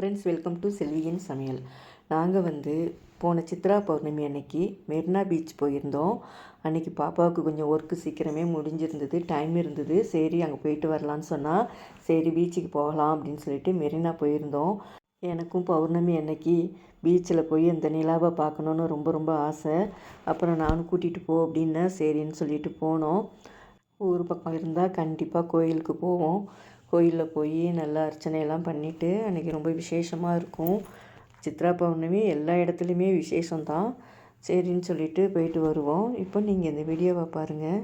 Friends welcome to செல்வியின் சமையல் நாங்கள் வந்து போன சித்ரா பௌர்ணமி அன்னைக்கு மெரினா பீச் போயிருந்தோம். அன்றைக்கி பாப்பாவுக்கு கொஞ்சம் ஒர்க்கு சீக்கிரமே முடிஞ்சிருந்தது டைம் இருந்தது. சரி அங்கே போயிட்டு வரலான்னு சொன்னால் சரி பீச்சுக்கு போகலாம் அப்படின்னு சொல்லிட்டு மெரினா போயிருந்தோம். எனக்கும் பௌர்ணமி அன்னைக்கு பீச்சில் போய் அந்த நிலாவை பார்க்கணுன்னு ரொம்ப ரொம்ப ஆசை. அப்புறம் நானும் கூட்டிகிட்டு போ அப்படின்னு சரின்னு சொல்லிட்டு போனோம். ஊர் பக்கம் இருந்தால் கண்டிப்பாக கோயிலுக்கு போவோம். கோயிலில் போய் நல்லா அர்ச்சனையெல்லாம் பண்ணிவிட்டு அன்றைக்கி ரொம்ப விசேஷமாக இருக்கும். சித்ரா பௌர்ணமி எல்லா இடத்துலையுமே விசேஷம்தான். சரின்னு சொல்லிவிட்டு போயிட்டு வருவோம். இப்போ நீங்கள் இந்த வீடியோவை பாருங்கள்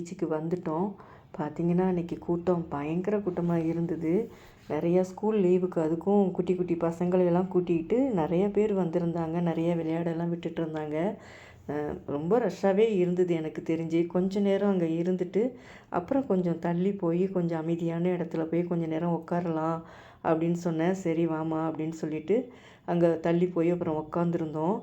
பீச்சுக்கு வந்துட்டோம். பார்த்தீங்கன்னா அன்றைக்கி கூட்டம் பயங்கர கூட்டமாக இருந்தது. நிறையா ஸ்கூல் லீவுக்கு அதுக்கும் குட்டி குட்டி பசங்களையெல்லாம் கூட்டிகிட்டு நிறைய பேர் வந்திருந்தாங்க. நிறைய விளையாடெல்லாம் விட்டுட்டு இருந்தாங்க. ரொம்ப ரஷ்ஷாகவே இருந்தது எனக்கு தெரிஞ்சு. கொஞ்ச நேரம் அங்கே இருந்துட்டு அப்புறம் கொஞ்சம் தள்ளி போய் கொஞ்சம் அமைதியான இடத்துல போய் கொஞ்சம் நேரம் உட்காரலாம் அப்படின்னு சொன்னேன். சரி வாமா அப்படின்னு சொல்லிட்டு அங்கே தள்ளி போய் அப்புறம் உட்காந்துருந்தோம்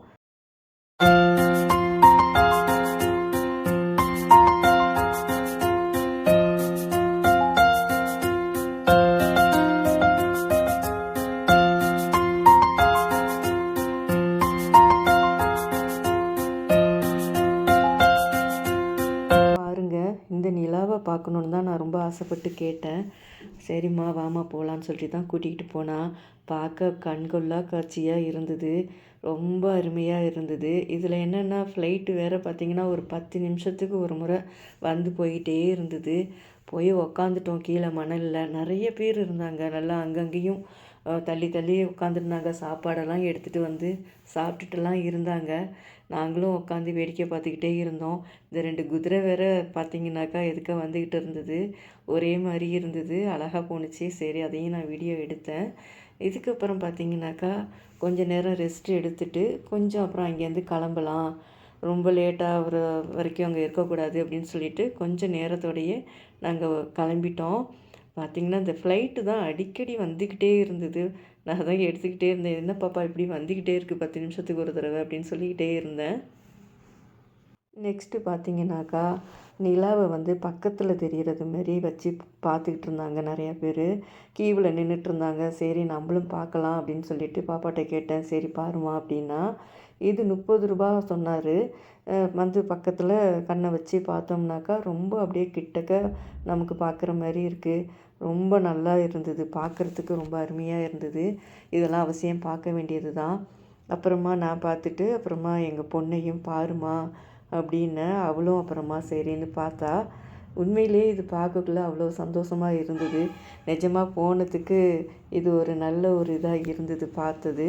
ஆசைப்பட்டு கேட்டேன். சரிம்மா வாமா போகலான்னு சொல்லிட்டு தான் கூட்டிகிட்டு போனான் பார்க்க கண்கொள்ளா காட்சியாக இருந்தது. ரொம்ப அருமையாக இருந்தது. இதில் என்னென்னா ஃப்ளைட்டு வேறு பார்த்தீங்கன்னா ஒரு பத்து நிமிஷத்துக்கு ஒரு முறை வந்து போயிட்டே இருந்தது. போய் உக்காந்துட்டோம். கீழே மணலில். நிறைய பேர் இருந்தாங்க. நல்லா அங்கங்கேயும் தள்ளி தள்ளி உட்காந்துருந்தாங்க. சாப்பாடெல்லாம் எடுத்துகிட்டு வந்து சாப்பிட்டுட்டுலாம் இருந்தாங்க. நாங்களும் உட்காந்து வேடிக்கை பார்த்துக்கிட்டே இருந்தோம். இந்த ரெண்டு குதிரை வேற பார்த்தீங்கன்னாக்கா எதுக்க வந்துக்கிட்டு இருந்தது. ஒரே மாதிரி இருந்தது. அழகாக போணுச்சு. சரி அதையும் நான் வீடியோ எடுத்தேன். இதுக்கப்புறம் பார்த்தீங்கன்னாக்கா கொஞ்சம் நேரம் ரெஸ்ட் எடுத்துட்டு கொஞ்சம் அப்புறம் அங்கேருந்து கிளம்பலாம். ரொம்ப லேட்டாக ஒரு வரைக்கும் அங்கே இருக்கக்கூடாது அப்படின்னு சொல்லிட்டு கொஞ்சம் நேரத்தோடையே நாங்கள் கிளம்பிட்டோம். பார்த்திங்கன்னா இந்த ஃப்ளைட்டு தான் அடிக்கடி வந்துக்கிட்டே இருந்தது. நான் தான் எடுத்துக்கிட்டே இருந்தேன். என்ன பாப்பா இப்படி வந்துக்கிட்டே இருக்குது பத்து நிமிஷத்துக்கு ஒரு தடவை அப்படின்னு சொல்லிக்கிட்டே இருந்தேன். நெக்ஸ்ட்டு பார்த்தீங்கன்னாக்கா நிலாவை வந்து பக்கத்தில் தெரிகிறது மாரி வச்சு பார்த்துக்கிட்டு இருந்தாங்க நிறையா பேர். கீவில் நின்றுட்டு இருந்தாங்க சரி நம்மளும் பார்க்கலாம் அப்படின்னு சொல்லிட்டு பாப்பாட்ட கேட்டேன். சரி பாருமா அப்படின்னா இது முப்பது ரூபா சொன்னார். வந்து பக்கத்தில் கண்ணை வச்சு பார்த்தோம்னாக்கா ரொம்ப அப்படியே கிட்டக்க நமக்கு பார்க்குற மாதிரி இருக்குது ரொம்ப நல்லா இருந்தது. பார்க்குறதுக்கு ரொம்ப அருமையாக இருந்தது. இதெல்லாம் அவசியம் பார்க்க வேண்டியது தான் அப்புறமா நான் பார்த்துட்டு அப்புறமா எங்கள் பொண்ணையும் பாருமா அப்படின்னு அவளும் அப்புறமா சரின்னு பார்த்தா உண்மையிலேயே இது பார்க்கக்குள்ள அவ்வளோ சந்தோஷமாக இருந்தது. நிஜமாக போனதுக்கு இது ஒரு நல்ல ஒரு இதாக இருந்தது பார்த்தது.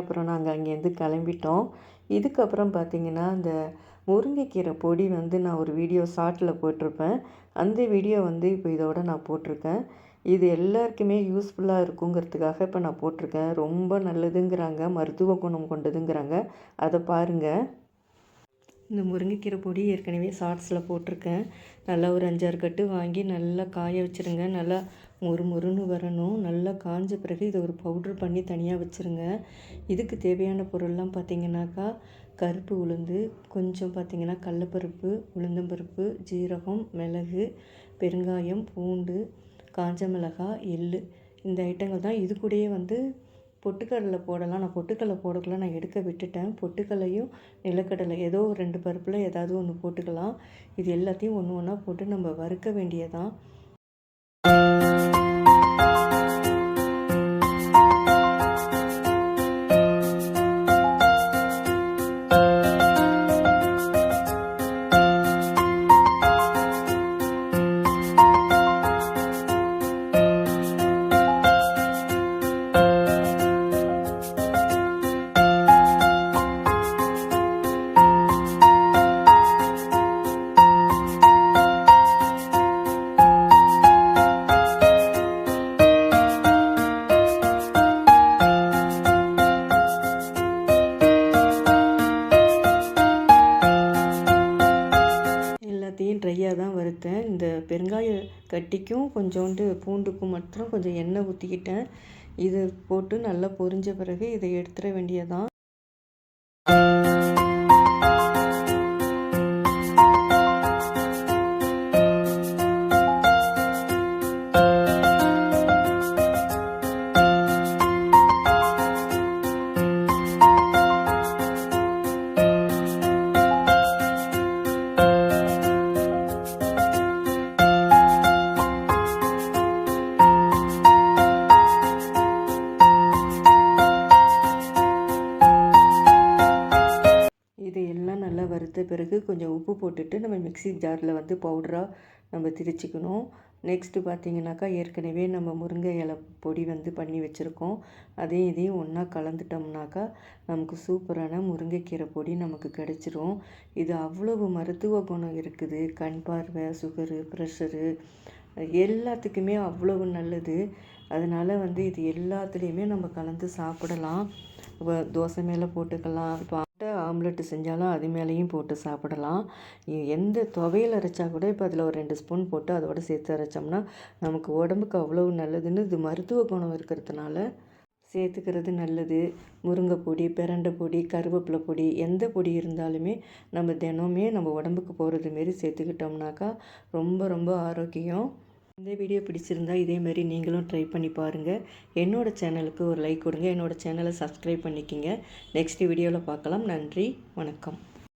அப்புறம் நாங்கள் அங்கேருந்து கிளம்பிட்டோம். இதுக்கப்புறம் பார்த்திங்கன்னா இந்த முருங்கைக்கீரை பொடி வந்து நான் ஒரு வீடியோ ஷார்ட்டில் போட்டிருப்பேன். அந்த வீடியோ வந்து இப்போ இதோட நான் போட்டிருக்கேன். இது எல்லாருக்குமே யூஸ்ஃபுல்லாக இருக்குங்கிறதுக்காக இப்போ நான் போட்டிருக்கேன். ரொம்ப நல்லதுங்கிறாங்க மருத்துவ குணம் கொண்டதுங்கிறாங்க. அதை பாருங்கள் இந்த முருங்கைக்கீரை பொடி ஏற்கனவே ஷார்ட்ஸில் போட்டிருக்கேன். நல்லா ஒரு அஞ்சாறு கட்டு வாங்கி நல்லா காய வச்சுருங்க. நல்லா மொறு மொறுன்னு வரணும். நல்லா காஞ்ச பிறகு இதை ஒரு பவுட்ரு பண்ணி தனியாக வச்சுருங்க. இதுக்கு தேவையான பொருள்லாம் பார்த்திங்கனாக்கா கருப்பு உளுந்து கொஞ்சம் பார்த்திங்கன்னா கடலப்பருப்பு உளுந்தம்பருப்பு ஜீரகம் மிளகு பெருங்காயம் பூண்டு காஞ்ச மிளகாய் எள் இந்த ஐட்டங்கள் தான். இது கூடயே வந்து பொட்டுக்கடலை போடலாம். நான் பொட்டுக்கடலை போடக்குள்ள நான் எடுக்க விட்டுட்டேன். பொட்டுக்கடலையும் நிலக்கடலை ஏதோ ஒரு ரெண்டு பருப்பில் ஏதாவது ஒன்று போட்டுக்கலாம். இது எல்லாத்தையும் ஒன்று ஒன்றா போட்டு நம்ம வறுக்க வேண்டியதான் எல்லாத்தையும் ட்ரையாக தான் வறுத்தேன். இந்த பெருங்காய கட்டிக்கும் கொஞ்சோண்டு பூண்டுக்கும் மட்டும் கொஞ்சம் எண்ணெய் ஊற்றிக்கிட்டேன் இது போட்டு நல்லா பொரிஞ்ச பிறகு இதை எடுத்துட வேண்டியதான் பிறகு கொஞ்சம் உப்பு போட்டுட்டு நம்ம மிக்ஸி ஜாரில் வந்து பவுடராக நம்ம திரிச்சிக்கணும். நெக்ஸ்ட்டு பார்த்தீங்கன்னாக்கா ஏற்கனவே நம்ம முருங்கை இலை பொடி வந்து பண்ணி வச்சுருக்கோம். அதையும் இதையும் ஒன்றா கலந்துட்டோம்னாக்கா நமக்கு சூப்பரான முருங்கைக்கீரை பொடி நமக்கு கிடச்சிரும். இது அவ்வளவு மருத்துவ குணம் இருக்குது. கண் பார்வை சுகரு ப்ரெஷரு எல்லாத்துக்குமே அவ்வளவு நல்லது. அதனால் வந்து இது எல்லாத்துலேயுமே நம்ம கலந்து சாப்பிடலாம். தோசை மேலே போட்டுக்கலாம் இப்போ ஆம்லெட்டு செஞ்சாலும் அது மேலேயும் போட்டு சாப்பிடலாம். எந்த துவையல் அரைச்சா கூட இப்போ அதில் ஒரு ரெண்டு ஸ்பூன் போட்டு அதோட சேர்த்து அரைச்சோம்னா நமக்கு உடம்புக்கு அவ்வளவு நல்லதுன்னு இது மருத்துவ குணம் இருக்கிறதுனால சேர்த்துக்கிறது நல்லது. முருங்கை பொடி பிரண்டை பொடி கருவேப்பிலை பொடி எந்த பொடி இருந்தாலுமே நம்ம தினமே நம்ம உடம்புக்கு போகிறது மாரி சேர்த்துக்கிட்டோம்னாக்கா ரொம்ப ரொம்ப ஆரோக்கியம். இந்த வீடியோ பிடிச்சிருந்தா இதேமாரி நீங்களும் ட்ரை பண்ணி பாருங்கள் என்னோடய சேனலுக்கு ஒரு லைக் கொடுங்க. என்னோடய சேனலை சப்ஸ்கிரைப் பண்ணிக்கிங்க. நெக்ஸ்ட் வீடியோவில் பார்க்கலாம். நன்றி. வணக்கம்.